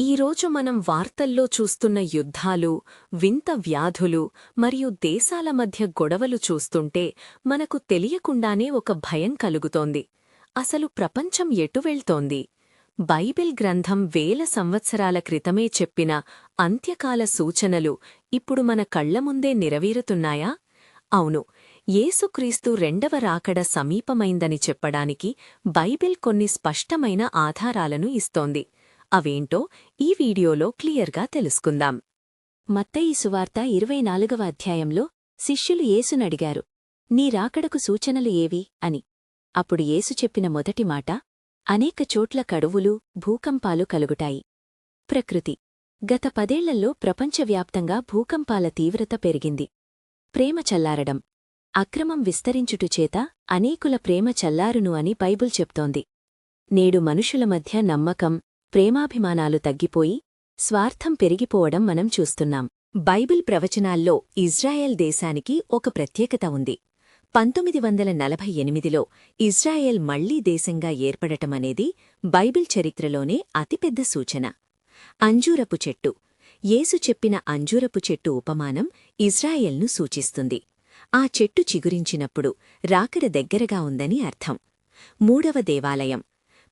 ఈరోజు మనం వార్తల్లో చూస్తున్న యుద్ధాలు వింత వ్యాధులు మరియు దేశాల మధ్య గొడవలు చూస్తుంటే మనకు తెలియకుండానే ఒక భయం కలుగుతోంది. అసలు ప్రపంచం ఎటు వెళ్తోంది? బైబిల్ గ్రంథం వేల సంవత్సరాల క్రితమే చెప్పిన అంత్యకాల సూచనలు ఇప్పుడు మన కళ్ళముందే నెరవేరుతున్నాయా? అవును యేసుక్రీస్తు రెండవ రాకడ సమీపమైందని చెప్పడానికి బైబిల్ కొన్ని స్పష్టమైన ఆధారాలను ఇస్తోంది. అవేంటో ఈ వీడియోలో క్లియర్గా తెలుసుకుందాం. మత్తయి సువార్త ఇరవై నాలుగవ అధ్యాయంలో శిష్యులు ఏసునడిగారు నీ రాకడకు సూచనలు ఏవి అని. అప్పుడు ఏసు చెప్పిన మొదటి మాట అనేక చోట్ల కడువులు భూకంపాలు కలుగుటాయి ప్రకృతి. గత పదేళ్ళలో ప్రపంచవ్యాప్తంగా భూకంపాల తీవ్రత పెరిగింది. ప్రేమ చల్లారడం. అక్రమం విస్తరించుటుచేత అనేకుల ప్రేమ చల్లారును అని బైబుల్ చెప్తోంది. నేడు మనుషుల మధ్య నమ్మకం ప్రేమాభిమానాలు తగ్గిపోయి స్వార్థం పెరిగిపోవడం మనం చూస్తున్నాం. బైబిల్ ప్రవచనాల్లో ఇజ్రాయెల్ దేశానికి ఒక ప్రత్యేకత ఉంది. పంతొమ్మిది వందల నలభై ఎనిమిదిలో ఇజ్రాయెల్ మళ్ళీ దేశంగా ఏర్పడటమనేది బైబిల్ చరిత్రలోనే అతిపెద్ద సూచన. అంజూరపు చెట్టు. యేసు చెప్పిన అంజూరపు చెట్టు ఉపమానం ఇజ్రాయెల్ను సూచిస్తుంది. ఆ చెట్టు చిగురించినప్పుడు రాకడ దగ్గరగా ఉందని అర్థం. మూడవ దేవాలయం.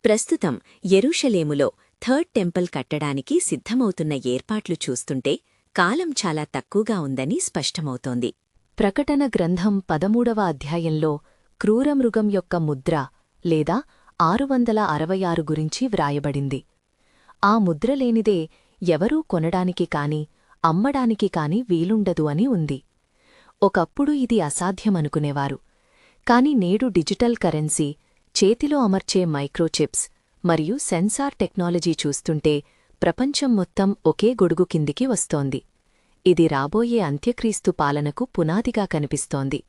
ప్రస్తుతం ఎరుషలేములో థర్డ్ టెంపుల్ కట్టడానికి సిద్ధమవుతున్న ఏర్పాట్లు చూస్తుంటే కాలం చాలా తక్కువగా ఉందని స్పష్టమవుతోంది. ప్రకటన గ్రంథం పదమూడవ అధ్యాయంలో క్రూరమృగం యొక్క ముద్ర లేదా ఆరు వందల అరవై ఆరు గురించి వ్రాయబడింది. ఆ ముద్ర లేనిదే ఎవరూ కొనడానికి కాని అమ్మడానికి కాని వీలుండదు అని ఉంది. ఒకప్పుడు ఇది అసాధ్యమనుకునేవారు కాని నేడు డిజిటల్ కరెన్సీ చేతిలో అమర్చే మైక్రోచిప్స్ మరియు సెన్సార్ టెక్నాలజీ చూస్తుంటే ప్రపంచం మొత్తం ఒకే గొడుగు కిందికి వస్తోంది. ఇది రాబోయే అంత్యక్రీస్తు పాలనకు పునాదిగా కనిపిస్తోంది.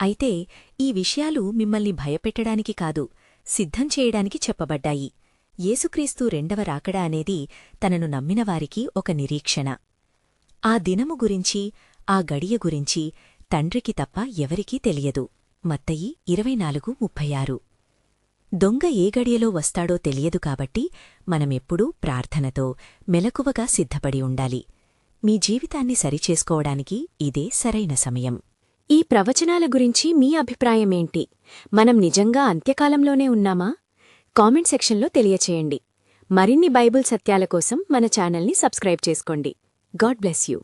అయితే ఈ విషయాలు మిమ్మల్ని భయపెట్టడానికి కాదు సిద్ధం చేయడానికి చెప్పబడ్డాయి. యేసుక్రీస్తు రెండవ రాకడ అనేది తనను నమ్మినవారికి ఒక నిరీక్షణ. ఆ దినము గురించి ఆ గడియ గురించి తండ్రికి తప్ప ఎవరికీ తెలియదు. మత్తయి ఇరవై నాలుగు ముప్పై ఆరు. దొంగ ఏ గడియలో వస్తాడో తెలియదు కాబట్టి మనమెప్పుడూ ప్రార్థనతో మెలకువగా సిద్ధపడి ఉండాలి. మీ జీవితాన్ని సరిచేసుకోవడానికి ఇదే సరైన సమయం. ఈ ప్రవచనాల గురించి మీ అభిప్రాయమేంటి మనం నిజంగా అంత్యకాలంలోనే ఉన్నామా? కామెంట్ సెక్షన్లో తెలియచేయండి. మరిన్ని బైబుల్ సత్యాల కోసం మన ఛానల్ని సబ్స్క్రైబ్ చేసుకోండి. God bless you.